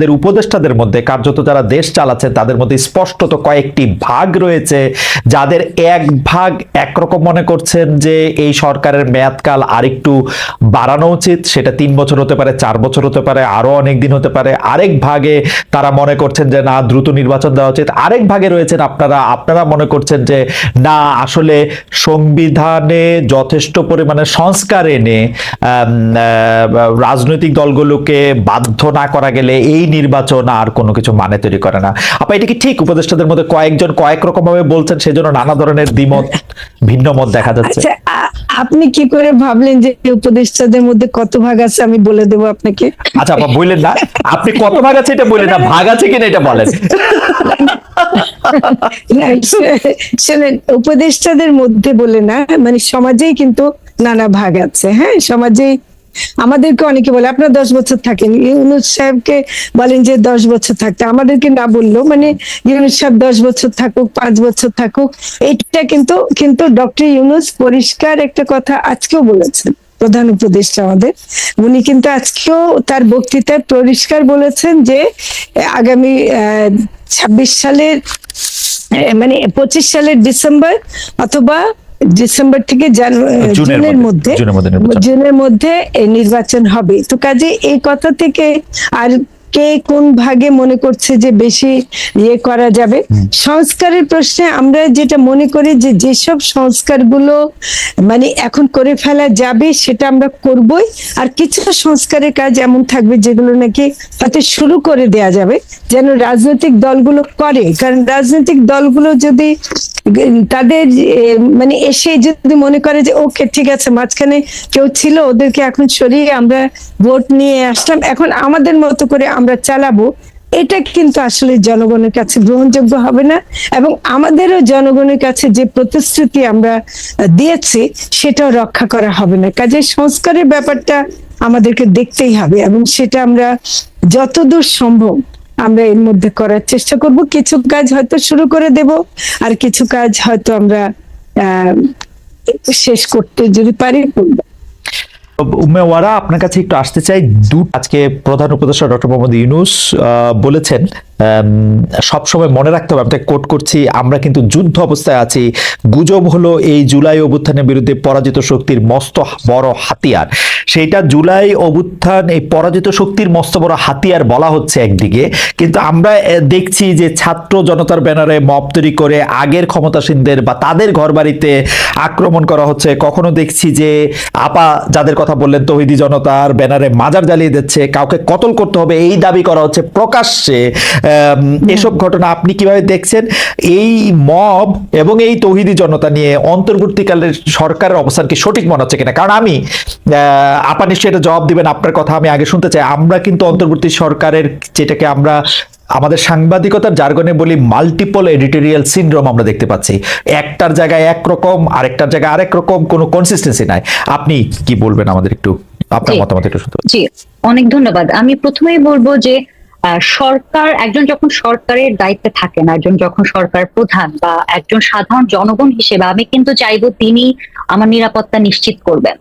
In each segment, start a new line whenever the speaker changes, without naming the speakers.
তাদের উপদেষ্টাদের মধ্যে কার্যত যারা দেশ চালাচ্ছেন, তাদের মধ্যে স্পষ্টত কয়েকটি ভাগ রয়েছে, যাদের এক ভাগ একরকম মনে করছেন যে এই সরকারের মেয়াদকাল আরেকটু বাড়ানো উচিত। সেটা তিন বছর হতে পারে, চার বছর হতে পারে, আরও অনেক দিন হতে পারে। আরেক ভাগে তারা মনে করছেন যে, না, দ্রুত নির্বাচন দেওয়া উচিত। আরেক ভাগে রয়েছেন আপনারা আপনারা মনে করছেন যে, না, আসলে সংবিধানে যথেষ্ট পরিমাণে সংস্কার এনে রাজনৈতিক দলগুলোকে বাধ্য না করা গেলে এই নির্বাচন আর কোনো কিছু মানে তৈরি করে না। আপা এটা কি ঠিক? উপদেষ্টাদের মধ্যে কয়েকজন কয়েক রকম ভাবে বলছেন সেজন্য নানা ধরনের দ্বিমত ভিন্ন মত দেখা যাচ্ছে।
আচ্ছা আপনি কি করে ভাবলেন যে উপদেষ্টাদের মধ্যে কত ভাগ আছে আমি বলে দেবো আপনাকে?
আচ্ছা আপা বললেন না। আপনি কত ভাগ আছে এটা বললেন না ভাগ আছে কিনা এটা বলেন।
শোনেন উপদেষ্টাদের মধ্যে বলে না মানে সমাজেই কিন্তু নানা ভাগ আছে হ্যাঁ? সমাজেই আমাদেরকে অনেকে বলে, আপনার দশ বছর থাকেন। ইউনুস সাহেবকে বলেন যে, দশ বছর থাকতে। আমাদেরকে না বলল মানে ইউনুস সাহেব দশ বছর থাকুক, পাঁচ বছর থাকুক এইটা কিন্তু কিন্তু ডক্টর ইউনুস পরিষ্কার একটা কথা আজকেও বলেছেন, প্রধান উপদেষ্টা আমাদের। উনি কিন্তু আজকেও তার বক্তৃতায় পরিষ্কার বলেছেন যে, আগামী ছাব্বিশ সালের মানে পঁচিশ সালের ডিসেম্বর অথবা ডিসেম্বর থেকে
জুনের মধ্যে জুনের মধ্যে
এই নির্বাচন হবে। তো কাজে এই কথা থেকে আর কে কোন ভাগে মনে করছে যে বেশি ইয়ে করা যাবে? সংস্কারের প্রশ্নে আমরা যেটা মনে করি যে যেসব সংস্কারগুলো মানে এখন করে ফেলা যাবে সেটা আমরা করবই। আর কিছু সংস্কারের কাজ এমন থাকবে যেগুলো নাকি হয়তো শুরু করে দেয়া যাবে। যেন রাজনৈতিক দলগুলো করে। কারণ রাজনৈতিক দলগুলো যদি তাদের মানে এসে যদি মনে করে যে, ওকে, ঠিক আছে, মাঝখানে কেউ ছিল, ওদেরকে এখন সরিয়ে আমরা ভোট নিয়ে আসলাম, এখন আমাদের মতো করে আমরা চালাবো, এটা কিন্তু আসলে জনগণের কাছে গ্রহণযোগ্য হবে না। এবং আমাদেরও জনগণের কাছে যে প্রতিশ্রুতি আমরা দিয়েছি, সেটাও রক্ষা করা হবে না। কাজে সংস্কারের ব্যাপারটা আমাদেরকে দেখতেই হবে এবং সেটা আমরা যতদূর সম্ভব আমরা এর মধ্যে করার চেষ্টা করব। কিছু কাজ হয়তো শুরু করে দেব আর কিছু কাজ হয়তো আমরা শেষ করতে যদি পারি।
উম্মে ওয়ারা, আপনার কাছে একটু আসতে চাই। দু, আজকে প্রধান উপদেষ্টা ডক্টর মোহাম্মদ ইউনুস বলেছেন সব সময় মনে রাখতে হবে, আমি তাকে কোট করছি, আমরা কিন্তু যুদ্ধ অবস্থায় আছি। গুজব হলো এই জুলাই অভ্যুত্থানের বিরুদ্ধে পরাজিত শক্তির মস্ত বড় হাতিয়ার। সেইটা জুলাই অভ্যুত্থান এই পরাজিত শক্তির মস্ত বড় হাতিয়ার বলা হচ্ছে একদিকে। কিন্তু আমরা দেখছি যে ছাত্র জনতার ব্যানারে মব তৈরি করে আগের ক্ষমতাসীনদের বা তাদের ঘরবাড়িতে আক্রমণ করা হচ্ছে। কখনো দেখছি যে আপা যাদের কথা বললেন তহিদি জনতার ব্যানারে মাজার জ্বালিয়ে দিচ্ছে কাউকে কতল করতে হবে এই দাবি করা হচ্ছে প্রকাশ্যে। এসব ঘটনা আপনি কীভাবে দেখছেন? এই মব এবং এই তহিদি জনতা নিয়ে অন্তর্বর্তীকালের সরকারের অবস্থান কি সঠিক মনে হচ্ছে কিনা? কারণ আমি আপা নিশ্চয়ই এটা জবাব দিবেন আপনার কথা আমি আগে শুনতে চাই। আমরা কিন্তু অন্তর্বর্তী সরকারের যেটাকে আমরা আমাদের সাংবাদিকতার জার্গনে বলি মাল্টিপল এডিটোরিয়াল সিনড্রোম আমরা দেখতে পাচ্ছি। একটার জায়গায় একরকম আরেকটার জায়গায় আরেক রকম কোনো কনসিস্টেন্সি নাই। আপনি কি বলবেন আমাদের একটু? আপনার। মতামত একটু শুনতে
জি অনেক ধন্যবাদ। আমি প্রথমেই বলব যে আহ, সরকার একজন যখন সরকারের দায়িত্বে থাকেন একজন যখন সরকার প্রধান বা একজন সাধারণ জনগণ হিসেবে আমি কিন্তু চাইব তিনি আমার নিরাপত্তা নিশ্চিত করবেন।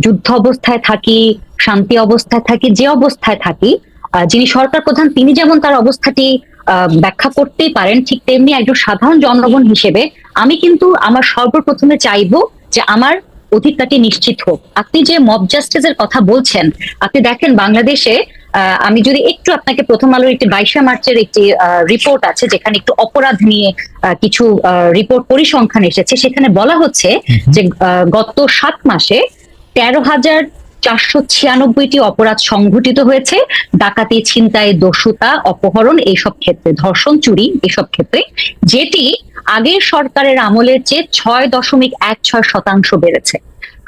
যুদ্ধ অবস্থায় থাকি শান্তি অবস্থায় থাকি যে অবস্থায় থাকি যিনি সরকার প্রধান তিনি যেমন তার অবস্থাটি আহ, ব্যাখ্যা করতেই পারেন ঠিক তেমনি একজন সাধারণ জনগণ হিসেবে আমি কিন্তু আমার সর্বপ্রথমে চাইব যে আমার অধিকারটি নিশ্চিত হোক। আপনি যে মব জাস্টিসের কথা বলছেন আপনি দেখেন বাংলাদেশে আহ, আমি যদি একটু আপনাকে প্রথম আলোর একটি বাইশে মার্চের একটি রিপোর্ট আছে যেখানে একটু অপরাধ নিয়ে আহ, কিছু রিপোর্ট পরিসংখ্যান এসেছে সেখানে বলা হচ্ছে যে গত সাত মাসে তেরো হাজার চারশো ছিয়ানব্বইটি অপরাধ সংঘটিত হয়েছে। ডাকাতি, ছিনতাই, দস্যুতা, অপহরণ এইসব ক্ষেত্রে, ধর্ষণ, চুরি এসব ক্ষেত্রে, যেটি আগের সরকারের আমলের চেয়ে ছয় দশমিক এক ছয় শতাংশ বেড়েছে।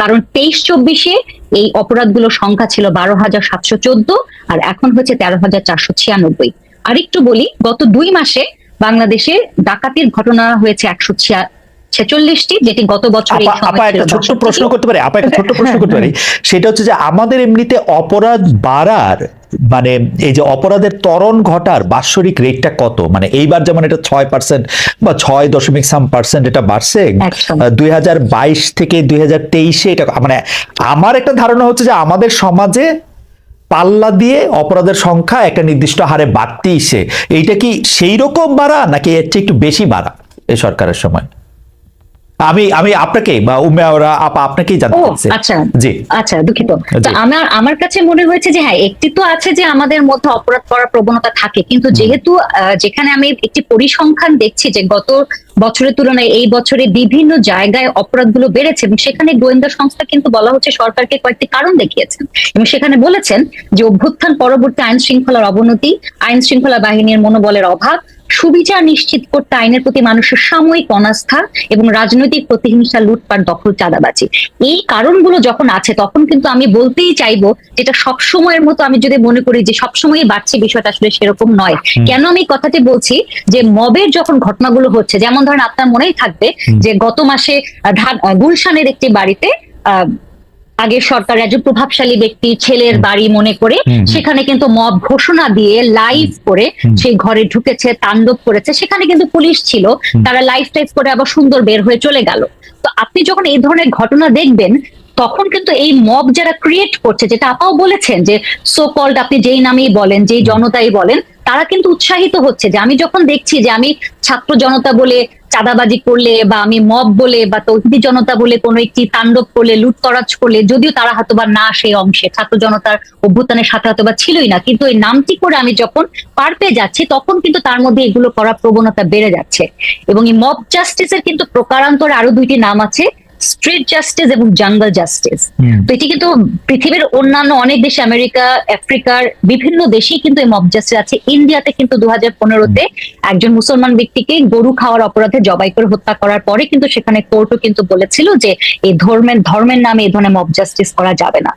কারণ তেইশ চব্বিশে এই অপরাধগুলোর সংখ্যা ছিল বারো হাজার সাতশো চোদ্দ আর এখন হচ্ছে তেরো হাজার চারশো ছিয়ানব্বই। আরেকটু বলি, গত দুই মাসে বাংলাদেশে ডাকাতির ঘটনা হয়েছে একশো ছিয়া ছেচল্লিশটি যেটি গত বছর এই
আপা একটা ছোট্ট
62
প্রশ্ন করতে পারি? আপা একটা ছোট্ট প্রশ্ন করতে পারি। সেটা হচ্ছে যে আমাদের এমনিতে অপরাধ বাড়ার মানে এই যে অপরাধের ত্বরণ ঘটার বাৎসরিক রেটটা কত? মানে এইবার যেমন এটা ছয় পার্সেন্ট বা ছয় দশমিক সাম পার্সেন্ট এটা বাড়ছে দুই হাজার বাইশ থেকে দুই হাজার তেইশে এটা মানে আমার একটা ধারণা হচ্ছে যে আমাদের সমাজে পাল্লা দিয়ে অপরাধের সংখ্যা একটা নির্দিষ্ট হারে বাড়তেইছে এইটা কি সেই রকম বাড়া নাকি এর চেয়ে একটু বেশি বাড়া এই সরকারের সময়? আমি আমি আপনাকে বা উমেয়াওরা আপা আপনাকেই জানতে চাচ্ছি
আচ্ছা।
জি।
আচ্ছা দুঃখিত। তো আমার আমার কাছে মনে হয়েছে যে হ্যাঁ একটি তো আছে যে আমাদের মধ্যে অপরাধ করার প্রবণতা থাকে। কিন্তু যেহেতু যেখানে আমি একটি পরিসংখ্যান দেখছি যে গত বছরের তুলনায় এই বছরে বিভিন্ন জায়গায় অপরাধগুলো বেড়েছে এবং সেখানে গোয়েন্দা সংস্থা কিন্তু বলা হচ্ছে সরকারকে কয়েকটি কারণ দেখিয়েছেন এবং সেখানে বলেছেন যে অভ্যুত্থান পরবর্তী আইন শৃঙ্খলার অবনতি আইন শৃঙ্খলা বাহিনীর মনোবলের অভাব সুবিচার নিশ্চিত করতে আইনের প্রতি মানুষের সাময়িক অনাস্থা এবং রাজনৈতিক প্রতিহিংসা লুটপাট দখল চাঁদাবাজি। এই কারণগুলো যখন আছে তখন কিন্তু আমি বলতেই চাইব যেটা সবসময়ের মতো আমি যদি মনে করি যে সবসময়ই বাড়ছে বিষয়টা আসলে সেরকম নয়। কেন আমি এই কথাটি বলছি? যে মবের যখন ঘটনাগুলো হচ্ছে যেমন ধরেন আপনার মনেই থাকবে যে গত মাসে গুলশানের একটি বাড়িতে আহ আগের সরকার একজন প্রভাবশালী ব্যক্তি ছেলের বাড়ি মনে করে সেখানে কিন্তু মব ঘোষণা দিয়ে লাইভ করে সেই ঘরে ঢুকেছে তাণ্ডব করেছে। সেখানে কিন্তু পুলিশ ছিল। তারা লাইভ টাইপ করে আবার সুন্দর বের হয়ে চলে গেল। তো আপনি যখন এই ধরনের ঘটনা দেখবেন তখন কিন্তু এই মব যারা ক্রিয়েট করছে যেটা আপাও বলেছেন যে সো কল্ড আপনি যেই নামেই বলেন যেই জনতাই বলেন তারা কিন্তু উৎসাহিত হচ্ছে যে আমি যখন দেখছি যে আমি ছাত্র জনতা বলে চাঁদাবাজি করলে বা আমি মব বলে বা তৌহিদি জনতা বলে কোনো একটি তাণ্ডব করলে লুটতরাজ করলে যদিও তারা হয়তো বা না সেই অংশে ছাত্র জনতার অভ্যুত্থানের সাথে হয়তো বা ছিলই না কিন্তু এই নামটি করে আমি যখন পার পেয়ে যাচ্ছি তখন কিন্তু তার মধ্যে এগুলো করার প্রবণতা বেড়ে যাচ্ছে। এবং এই মব জাস্টিসের কিন্তু প্রকারান্তরে আরও দুইটি নাম আছে স্ট্রিট জাস্টিস এবং জাঙ্গল জাস্টিস তো এটি কিন্তু পৃথিবীর অন্যান্য অনেক দেশে আমেরিকা আফ্রিকার বিভিন্ন দেশে কিন্তু এই মব জাস্টিস আছে। ইন্ডিয়াতে কিন্তু দু হাজার পনেরোতে একজন মুসলমান ব্যক্তিকে গরু খাওয়ার অপরাধে জবাই করে হত্যা করার পরে কিন্তু সেখানে কোর্টও কিন্তু বলেছিল যে এই ধর্মের ধর্মের নামে এই ধরনের মব জাস্টিস করা যাবে না।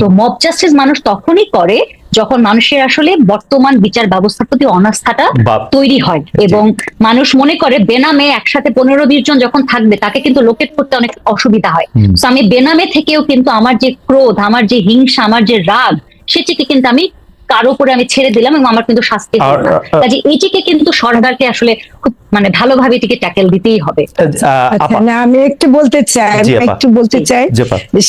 তো মব জাস্টিস মানুষ তখনই করে যখন মানুষের আসলে বর্তমান বিচার ব্যবস্থার প্রতি অনাস্থাটা তৈরি হয় এবং মানুষ মনে করে বেনামে একসাথে পনেরো বিশ জন যখন থাকবে তাকে কিন্তু লোকেট করতে অনেক অসুবিধা হয়। তো আমি বেনামে থেকেও কিন্তু আমার যে ক্রোধ আমার যে হিংসা আমার যে রাগ সেটিকে কিন্তু আমি কারও উপরে আমি ছেড়ে দিলাম এবং আমার কিন্তু শাস্তি হলো না। কাজে এইটিকে কিন্তু সরকারকে আসলে খুব মানে ভালোভাবে এটিকে ট্যাকেল দিতেই হবে।
আচ্ছা না আমি একটু বলতে চাই আমি একটু বলতে চাই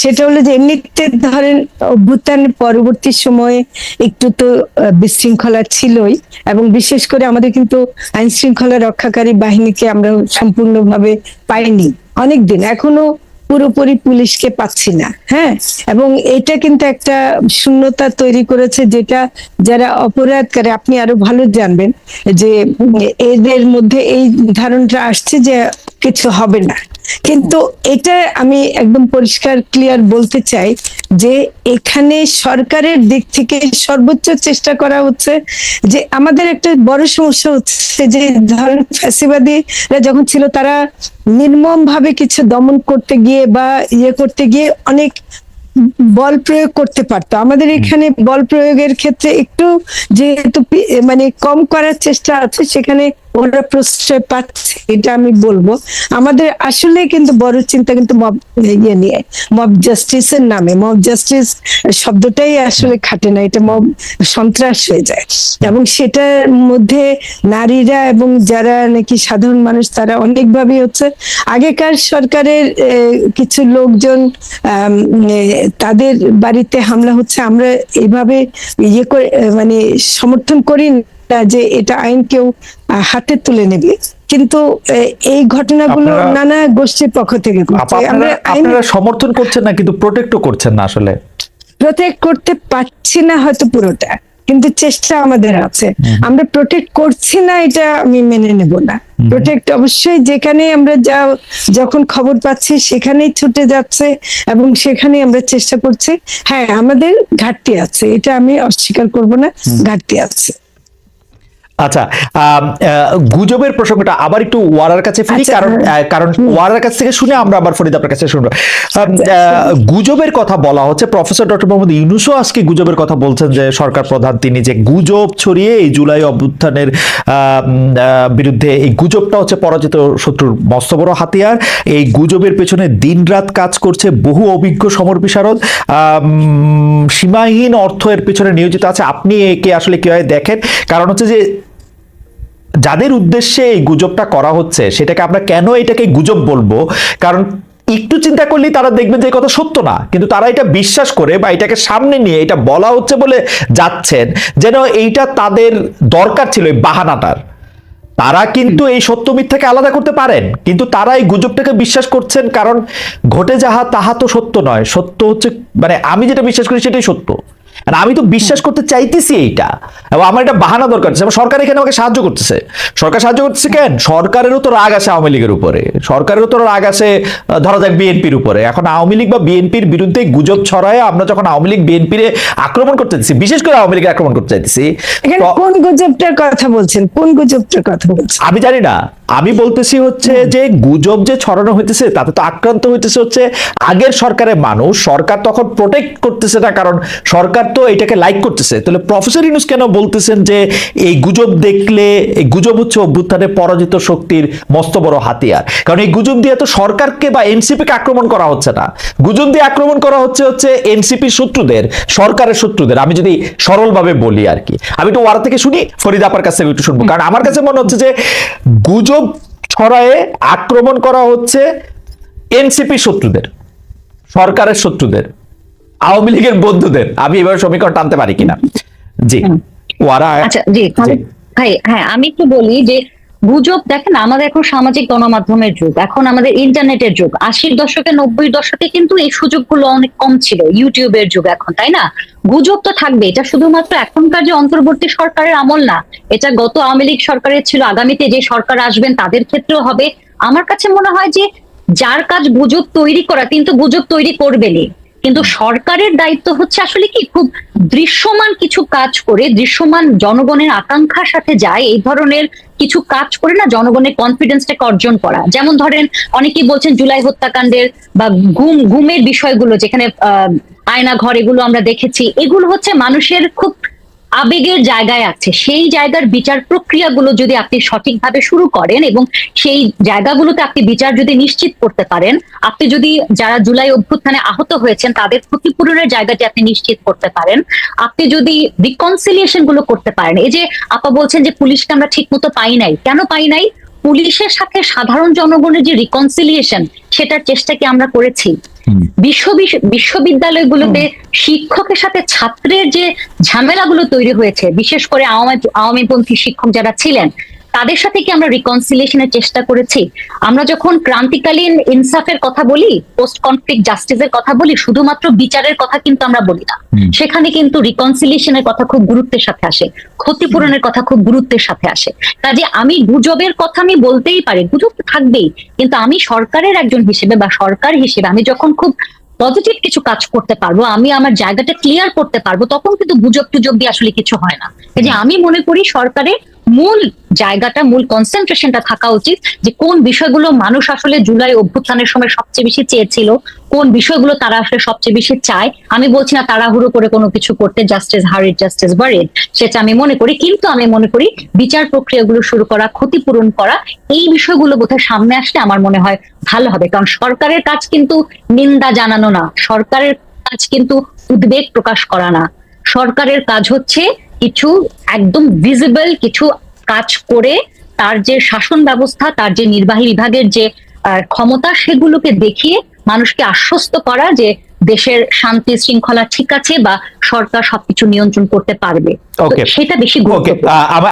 সেটা হলো যে এমনিতে ধরেন অভ্যুত্থান পরবর্তী সময়ে একটু তো বিশৃঙ্খলা ছিলই এবং বিশেষ করে আমাদের কিন্তু আইন শৃঙ্খলা রক্ষাকারী বাহিনীকে আমরা সম্পূর্ণভাবে পাইনি অনেকদিন। এখনও পুরোপুরি পুলিশকে পাচ্ছি না হ্যাঁ? এবং এটা কিন্তু একটা শূন্যতা তৈরি করেছে যেটা যারা অপরাধ করে আপনি আরও ভালো জানবেন যে এদের মধ্যে এই ধারণটা আসছে যে কিছু হবে না। কিন্তু এটা আমি একদম পরিষ্কার ক্লিয়ার বলতে চাই যে এখানে সরকারের দিক থেকে সর্বোচ্চ চেষ্টা করা হচ্ছে যে আমাদের একটা বড় সমস্যা হচ্ছে যে ধরেন ফ্যাসিবাদীরা যখন ছিল তারা নির্মম ভাবে কিছু দমন করতে গিয়ে বা ইয়ে করতে গিয়ে অনেক বল প্রয়োগ করতে পারতো। আমাদের এখানে বল প্রয়োগের ক্ষেত্রে একটু যেহেতু মানে কম করার চেষ্টা আছে সেখানে ওরা প্রশ্রয় পাচ্ছে, এটা আমি বলব। আমাদের আসলে কিন্তু বড় চিন্তা কিন্তু মব ইয়ে নিয়ে মব জাস্টিসের নামে। মব জাস্টিস শব্দটাই আসলে খাটে না, এটা মব সন্ত্রাস হয়ে যায়। এবং সেটার মধ্যে নারীরা এবং যারা নাকি সাধারণ মানুষ, তারা অনেকভাবে হচ্ছে, আগেকার সরকারের কিছু লোকজন তাদের বাড়িতে হামলা হচ্ছে, আমরা এইভাবে ইয়ে করে মানে সমর্থন করি যে এটা আইন কেউ হাতে তুলে নেবে। কিন্তু এই ঘটনাগুলো নানা গোষ্ঠীর পক্ষ থেকে
আপনারা আপনারা সমর্থন করছেন না কিন্তু প্রোটেক্টও করছেন না আসলে?
প্রোটেক্ট করতে পারছি না হয়তো পুরোটা কিন্তু চেষ্টা আমাদের আছে। আমরা প্রোটেক্ট করছি না এটা আমি মেনে নেব না। প্রোটেক্ট অবশ্যই যেখানে আমরা যা যখন খবর পাচ্ছি সেখানেই ছুটে যাচ্ছে এবং সেখানে আমরা চেষ্টা করছি। হ্যাঁ আমাদের ঘাটতি আছে এটা আমি অস্বীকার করব না ঘাটতি আছে।
আচ্ছা গুজবের প্রসঙ্গটা আবার একটু ওয়ারার কাছে ফিরি
আচ্ছা,
কারণ
হ্যাঁ।
কারণ ওয়ারার কাছ থেকে শুনে আমরা আবার ফরিদ আপনার কাছে শুনব। গুজবের কথা বলা হচ্ছে প্রফেসর ডক্টর মোহাম্মদ ইউনুসও আজকে গুজবের কথা বলছেন যে সরকার প্রধান তিনি যে গুজব ছড়িয়ে এই জুলাই অভ্যুত্থানের বিরুদ্ধে এই গুজবটা হচ্ছে পরাজিত শত্রুর মস্ত বড় হাতিয়ার। এই গুজবের পেছনে দিনরাত কাজ করছে বহু অভিজ্ঞ সমর বিশারদ। সীমাহীন অর্থ এর পেছনে নিয়োজিত আছে। আপনি একে আসলে কীভাবে দেখেন? কারণ হচ্ছে যে যাদের উদ্দেশ্যে এই গুজবটা করা হচ্ছে, সেটাকে আমরা কেন এটাকে গুজব বলব? কারণ একটু চিন্তা করলেই তারা দেখবে যে কথা সত্য না। কিন্তু তারা এটা বিশ্বাস করে বা এটাকে সামনে নিয়ে এটা বলা হচ্ছে বলে যাচ্ছেন যেন এইটা তাদের দরকার ছিল, এই বাহানাটার। তারা কিন্তু এই সত্য মিথ্যাকে আলাদা করতে পারেন, কিন্তু তারা এই গুজবটাকে বিশ্বাস করছেন কারণ ঘটে যাহা, তাহা তো সত্য নয়। সত্য হচ্ছে মানে আমি যেটা বিশ্বাস করি সেটাই সত্য। আর আমি তো বিশ্বাস করতে চাইতেছি এইটা। এবং আমার এটা বাহানা দরকার আছে। সরকার এখানে আমাকে সাহায্য করতেছে। সরকার সাহায্য করতেছে কেন? সরকারেরও তো রাগ আছে আওয়ামী লীগের উপরে। সরকারেরও তো রাগ আছে ধরা যাক বিএনপির উপরে। এখন আওয়ামী লীগ বা বিএনপির বিরুদ্ধে গুজব ছড়ায় আমরা যখন আওয়ামী লীগ বিএনপির আক্রমণ করতে চাইছি বিশেষ করে আওয়ামী লীগের আক্রমণ করতে তো-
কোন গুজবটার কথা বলছেন? কোন গুজবটার কথা বলছেন?
আমি জানি না। আমি বলতেছি হচ্ছে যে গুজব যে ছড়ানো হইতেছে তাতে তো আক্রান্ত হইতেছে হচ্ছে আগের সরকারের মানুষ। সরকার তখন প্রোটেক্ট করতেছে না কারণ সরকার তো এটাকে লাইক করতেছে। তাহলে প্রফেসর ইনুস কেন বলতেছেন যে এই গুজব দেখলে, এই গুজব হচ্ছে অভ্যুত্থানের পরাজিত শক্তির মস্ত বড় হাতিয়ার। কারণ এই গুজব দিয়ে তো সরকারকে বা এনসিপি কে আক্রমণ করা হচ্ছে না। গুজব দিয়ে আক্রমণ করা হচ্ছে হচ্ছে এনসিপির শত্রুদের, সরকারের শত্রুদের। আমি যদি সরলভাবে বলি আর কি। আমি একটু ওয়ারা থেকে শুনি, ফরিদ আপার কাছ একটু শুনব। কারণ আমার কাছে মনে হচ্ছে যে গুজব ছড়ায়ে আক্রমণ করা হচ্ছে এনসিপি শত্রুদের, সরকারের শত্রুদের। আওয়ামী লীগের বন্ধুদের। আমি এবার সমীকরণ টানতে পারি কিনা? জি। ওয়ারা
আচ্ছা জি ভাই হ্যাঁ আমি একটু বলি যে গুজব দেখেন আমাদের এখন সামাজিক গণমাধ্যমের যুগ এখন আমাদের ইন্টারনেটের যুগ। আশির দশকে নব্বই দশকে কিন্তু এই সুযোগগুলো অনেক কম ছিল ইউটিউবের যুগ এখন তাই না? গুজব তো থাকবে এটা শুধুমাত্র এখনকার যে অন্তর্বর্তী সরকারের আমল না এটা গত আওয়ামী লীগ সরকারের ছিল আগামীতে যে সরকার আসবেন তাদের ক্ষেত্রেও হবে। আমার কাছে মনে হয় যে যার কাজ গুজব তৈরি করা কিন্তু গুজব তৈরি করবেনই। কিন্তু সরকারের দায়িত্ব হচ্ছে আসলে কি? খুব দৃশ্যমান কিছু কাজ করে, দৃশ্যমান জনগণের আকাঙ্ক্ষার সাথে যায়, এই ধরনের কিছু কাজ করে না জনগণের কনফিডেন্সটাকে অর্জন করা। যেমন ধরেন, অনেকেই বলছেন জুলাই হত্যাকাণ্ডের বা ঘুম ঘুমের বিষয়গুলো যেখানে আয়না ঘর এগুলো আমরা দেখেছি, এগুলো হচ্ছে মানুষের খুব আবেগের জায়গায় আছে। সেই জায়গার বিচার প্রক্রিয়াগুলো যদি আপনি সঠিকভাবে শুরু করেন এবং সেই জায়গাগুলোতে আপনি বিচার যদি নিশ্চিত করতে পারেন, আপনি যদি যারা জুলাই অভ্যুত্থানে আহত হয়েছেন, তাদের ক্ষতিপূরণের জায়গাটি আপনি নিশ্চিত করতে পারেন। আপনি যদি রিকনসিলিয়েশনগুলো করতে পারেন, এই যে আপা বলছেন যে পুলিশকে আমরা ঠিক মতো পাই নাই। কেন পাই নাই? পুলিশের সাথে সাধারণ জনগণের যে রিকনসিলিয়েশন সেটার চেষ্টা কি আমরা করেছি? বিশ্ব বিশ্ববিদ্যালয়গুলোতে শিক্ষকের সাথে ছাত্রের যে ঝামেলাগুলো তৈরি হয়েছে বিশেষ করে আওয়ামী আওয়ামীপন্থী শিক্ষক যারা ছিলেন তাদের সাথে কি আমরা রিকনসিলিয়েশনের চেষ্টা করেছি? আমরা যখন ক্রান্তিকালীন ইনসাফের কথা বলি পোস্ট কনফ্লিক্ট জাস্টিসের কথা বলি শুধুমাত্র বিচারের কথা কিন্তু আমরা বলি না। সেখানে কিন্তু রিকনসিলিয়েশনের কথা খুব গুরুত্বের সাথে আসে ক্ষতিপূরণের কথা খুব গুরুত্বের সাথে আসে। কাজে আমি গুজবের কথা আমি বলতেই পারি গুজব তো থাকবেই কিন্তু আমি সরকারের একজন হিসেবে বা সরকার হিসেবে আমি যখন খুব পজিটিভ কিছু কাজ করতে পারব আমি আমার জায়গাটা ক্লিয়ার করতে পারব তখন কিন্তু গুজব টুজব দিয়ে আসলে কিছু হয় না। যে আমি মনে করি সরকারের মূল জায়গাটা, মূল কনসেন্ট্রেশনটা থাকা উচিত যে কোন বিষয়গুলো মানুষ আসলে জুলাই অভ্যুত্থানের সময় সবচেয়ে বেশি চেয়েছিল, কোন বিষয়গুলো তারা আসলে সবচেয়ে বেশি চায়। আমি বলছি না তাড়াহুড়ো করে কোনো কিছু করতে জাস্টিস হারিড জাস্টিস বারিড সেটা আমি মনে করি, কিন্তু আমি মনে করি বিচার প্রক্রিয়াগুলো শুরু করা, ক্ষতিপূরণ করা, এই বিষয়গুলো বোধহয় সামনে আসলে আমার মনে হয় ভালো হবে। কারণ সরকারের কাজ কিন্তু নিন্দা জানানো না, সরকারের কাজ কিন্তু উদ্বেগ প্রকাশ করা না। সরকারের কাজ হচ্ছে কিছু একদম ভিজিবল কিছু কাজ করে তার যে শাসন ব্যবস্থা তার যে নির্বাহী বিভাগের যে ক্ষমতা সেগুলোকে দেখিয়ে মানুষকে আশ্বস্ত করা যে দেশের শান্তি শৃঙ্খলা ঠিক আছে বা সরকার সবকিছু নিয়ন্ত্রণ করতে পারবে। সেটা বেশি
গুরুত্ব
গুরুত্বপূর্ণ